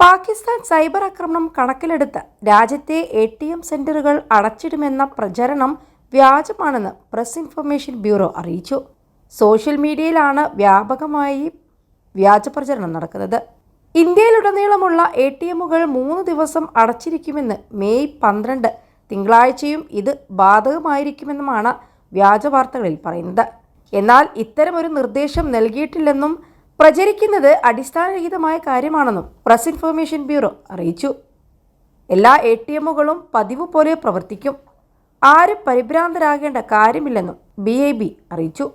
Pakistan cyber ആക്രമണം കണക്കിലെടുത്ത് രാജ്യത്തെ എ ടി എം സെന്ററുകൾ അടച്ചിടുമെന്ന പ്രചരണം വ്യാജമാണെന്ന് പ്രസ് ഇൻഫർമേഷൻ ബ്യൂറോ അറിയിച്ചു. സോഷ്യൽ മീഡിയയിലാണ് വ്യാപകമായി വ്യാജ പ്രചരണം നടക്കുന്നത്. ഇന്ത്യയിലുടനീളമുള്ള എ ടി എമ്മുകൾ മൂന്ന് ദിവസം അടച്ചിരിക്കുമെന്ന് മെയ് പന്ത്രണ്ട്. തിങ്കളാഴ്ചയും ഇത് ബാധകമായിരിക്കുമെന്നുമാണ് വ്യാജ വാർത്തകളിൽ പറയുന്നത്. എന്നാൽ ഇത്തരമൊരു നിർദ്ദേശം നൽകിയിട്ടില്ലെന്നും പ്രചരിക്കുന്നത് അടിസ്ഥാനരഹിതമായ കാര്യമാണെന്നും പ്രസ് ഇൻഫർമേഷൻ ബ്യൂറോ അറിയിച്ചു. എല്ലാ എ ടി എമ്മുകളും പതിവ് പോലെ പ്രവർത്തിക്കും. ആരും പരിഭ്രാന്തരാകേണ്ട കാര്യമില്ലെന്നും ബി ഐ ബി അറിയിച്ചു.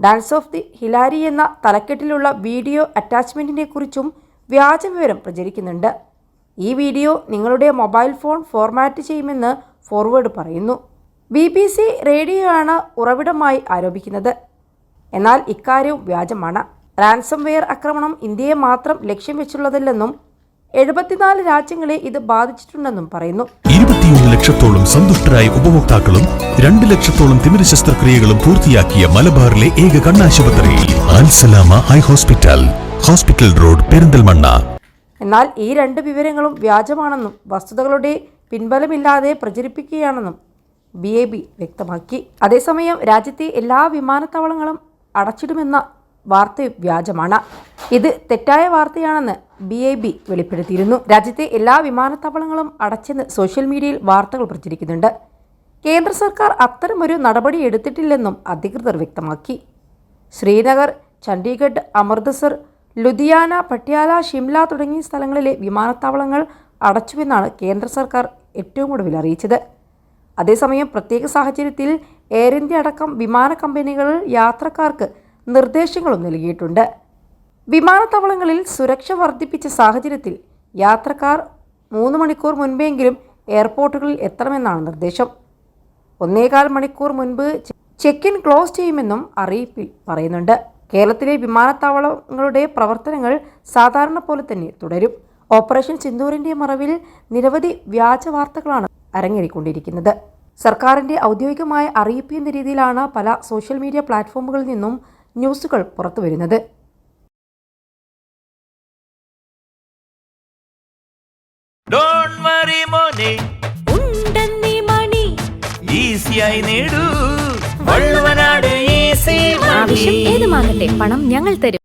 ഡാൻസ് ഓഫ് ദി ഹിലാരി എന്ന തലക്കെട്ടിലുള്ള വീഡിയോ അറ്റാച്ച്മെന്റിനെ കുറിച്ചും വ്യാജ വിവരം പ്രചരിക്കുന്നുണ്ട്. ഈ വീഡിയോ നിങ്ങളുടെ മൊബൈൽ ഫോൺ ഫോർമാറ്റ് ചെയ്യുമെന്ന് ഫോർവേഡ് പറയുന്നു. ബി ബി സി റേഡിയോയാണ് ഉറവിടമായി ആരോപിക്കുന്നത്. എന്നാൽ ഇക്കാര്യവും വ്യാജമാണ്. റാൻസംവെയർ ആക്രമണം ഇന്ത്യയെ മാത്രം ലക്ഷ്യം വെച്ചുള്ളതല്ലെന്നും എഴുപത്തിനാല് രാജ്യങ്ങളെ ഇത് ബാധിച്ചിട്ടുണ്ടെന്നും പറയുന്നു. ഇരുപത്തിയൊന്ന് ലക്ഷത്തോളം സന്തുഷ്ടരായ ഉപഭോക്താക്കളും രണ്ട് ലക്ഷത്തോളം തിമിര ശസ്ത്രക്രിയകളും പൂർത്തിയാക്കിയ മലബാറിലെ ഏക കണ്ണാശുപത്രി Alsalama eye hospital hospital road Perinthalmanna. എന്നാൽ ഈ രണ്ട് വിവരങ്ങളും വ്യാജമാണെന്നും വസ്തുതകളുടെ പിൻബലമില്ലാതെ പ്രചരിപ്പിക്കുകയാണെന്നും ബി എ ബി വ്യക്തമാക്കി. അതേസമയം രാജ്യത്തെ എല്ലാ വിമാനത്താവളങ്ങളും അടച്ചിടുമെന്ന വാർത്ത വ്യാജമാണ് ഇത് തെറ്റായ വാർത്തയാണെന്ന് ബി എ ബി വെളിപ്പെടുത്തിയിരുന്നു. രാജ്യത്തെ എല്ലാ വിമാനത്താവളങ്ങളും അടച്ചെന്ന് സോഷ്യൽ മീഡിയയിൽ വാർത്തകൾ പ്രചരിക്കുന്നുണ്ട്. കേന്ദ്ര സർക്കാർ അത്തരമൊരു നടപടി എടുത്തിട്ടില്ലെന്നും അധികൃതർ വ്യക്തമാക്കി. ശ്രീനഗർ ചണ്ഡീഗഡ് അമൃത്സർ ലുധിയാന പട്യാല ഷിംല തുടങ്ങിയ സ്ഥലങ്ങളിലെ വിമാനത്താവളങ്ങൾ അടച്ചുവെന്നാണ് കേന്ദ്ര സർക്കാർ ഏറ്റവും ഒടുവിൽ അറിയിച്ചത്. അതേസമയം പ്രത്യേക സാഹചര്യത്തിൽ എയർ ഇന്ത്യ അടക്കം വിമാന കമ്പനികൾ യാത്രക്കാർക്ക് നിർദ്ദേശങ്ങളും നൽകിയിട്ടുണ്ട്. വിമാനത്താവളങ്ങളിൽ സുരക്ഷ വർദ്ധിപ്പിച്ച സാഹചര്യത്തിൽ യാത്രക്കാർ മൂന്ന് മണിക്കൂർ മുൻപെങ്കിലും എയർപോർട്ടുകളിൽ എത്തണമെന്നാണ് നിർദ്ദേശം. ഒന്നേകാൽ മണിക്കൂർ മുൻപ് ചെക്ക് ഇൻ ക്ലോസ് ചെയ്യുമെന്നും അറിയിപ്പിൽ പറയുന്നുണ്ട്. കേരളത്തിലെ വിമാനത്താവളങ്ങളുടെ പ്രവർത്തനങ്ങൾ സാധാരണ പോലെ തന്നെ തുടരും. ഓപ്പറേഷൻ സിന്ദൂറിന്റെ മറവിൽ നിരവധി വ്യാജ വാർത്തകളാണ് അരങ്ങേറിക്കൊണ്ടിരിക്കുന്നത്. സർക്കാരിന്റെ ഔദ്യോഗികമായ അറിയിപ്പ് എന്ന രീതിയിലാണ് പല സോഷ്യൽ മീഡിയ പ്ലാറ്റ്ഫോമുകളിൽ നിന്നും ന്യൂസുകൾ പുറത്തുവരുന്നത്. ഏത് വറി മോനെ. ഉണ്ടെന്നീ മണി. ഈസിയായി നേടൂ. വള്ളുവനാട് ഈസി ആവശ്യം ഏതുമാകട്ടെ പണം ഞങ്ങൾ തരും.